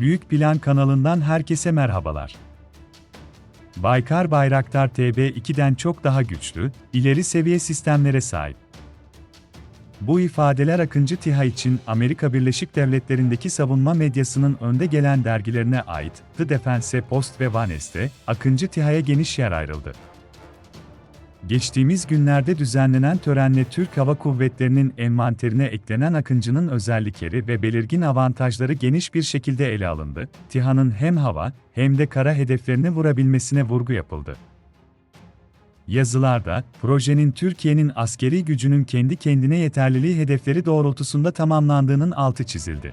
Büyük Plan kanalından herkese merhabalar. Baykar Bayraktar TB2'den çok daha güçlü, ileri seviye sistemlere sahip. Bu ifadeler Akıncı TİHA için Amerika Birleşik Devletleri'ndeki savunma medyasının önde gelen dergilerine ait The Defense Post ve Vanes'te Akıncı TİHA'ya geniş yer ayrıldı. Geçtiğimiz günlerde düzenlenen törenle Türk Hava Kuvvetleri'nin envanterine eklenen Akıncı'nın özellikleri ve belirgin avantajları geniş bir şekilde ele alındı. TİHA'nın hem hava hem de kara hedeflerini vurabilmesine vurgu yapıldı. Yazılarda, projenin Türkiye'nin askeri gücünün kendi kendine yeterliliği hedefleri doğrultusunda tamamlandığının altı çizildi.